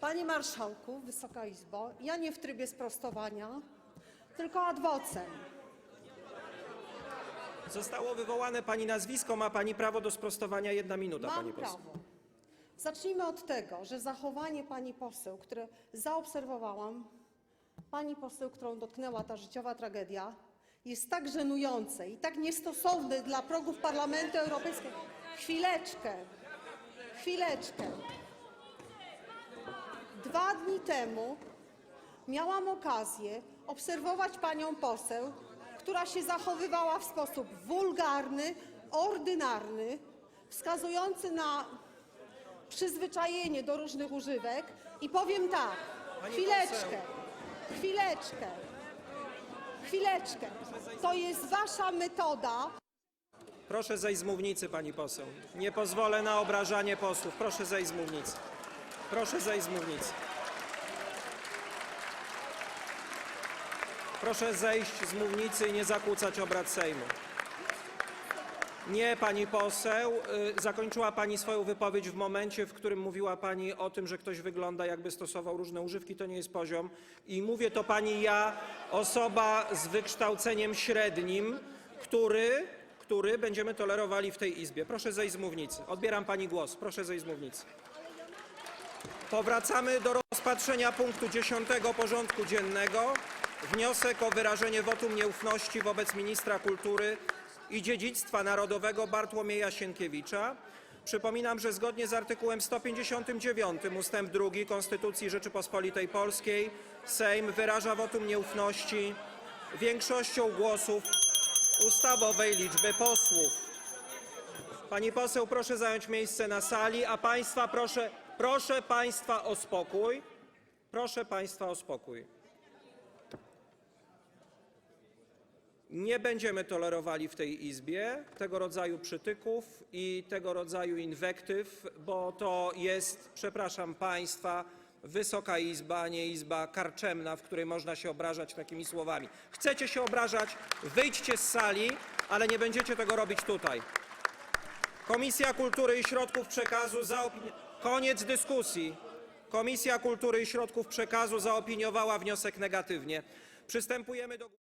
Panie Marszałku, Wysoka Izbo, ja nie w trybie sprostowania, tylko ad vocem. Zostało wywołane pani nazwisko, ma pani prawo do sprostowania. Jedna minuta, Mam pani poseł. prawo. Zacznijmy od tego, że zachowanie pani poseł, które zaobserwowałam, pani poseł, którą dotknęła ta życiowa tragedia, jest tak żenujące i tak niestosowne dla progów Parlamentu Europejskiego. Chwileczkę, chwileczkę. Dwa dni temu miałam okazję obserwować panią poseł, która się zachowywała w sposób wulgarny, ordynarny, wskazujący na przyzwyczajenie do różnych używek i powiem tak, chwileczkę, chwileczkę, chwileczkę. To jest wasza metoda Proszę zejść z mównicy, pani poseł. Nie pozwolę na obrażanie posłów. Proszę zejść z mównicy. Proszę zejść z mównicy. Proszę zejść z mównicy i nie zakłócać obrad Sejmu. Nie, pani poseł. y, Zakończyła pani swoją wypowiedź w momencie, w którym mówiła pani o tym, że ktoś wygląda jakby stosował różne używki. To nie jest poziom. I mówię to pani ja, osoba z wykształceniem średnim, który, który będziemy tolerowali w tej Izbie. Proszę zejść z mównicy. Odbieram pani głos. Proszę zejść z mównicy. Powracamy do rozpatrzenia punktu 10 porządku dziennego. Wniosek o wyrażenie wotum nieufności wobec ministra kultury i dziedzictwa narodowego Bartłomieja Sienkiewicza. Przypominam, że zgodnie z artykułem 159 ust. 2 Konstytucji Rzeczypospolitej Polskiej Sejm wyraża wotum nieufności większością głosów ustawowej liczby posłów. Pani poseł, proszę zająć miejsce na sali, a państwa proszę, proszę państwa o spokój. Proszę państwa o spokój. Nie będziemy tolerowali w tej Izbie tego rodzaju przytyków i tego rodzaju inwektyw, bo to jest, przepraszam państwa, Wysoka Izba, nie Izba karczemna, w której można się obrażać takimi słowami. Chcecie się obrażać, wyjdźcie z sali, ale nie będziecie tego robić tutaj. Komisja Kultury i Środków Przekazu zaopini... Koniec dyskusji. Komisja Kultury i Środków Przekazu zaopiniowała wniosek negatywnie. Przystępujemy do...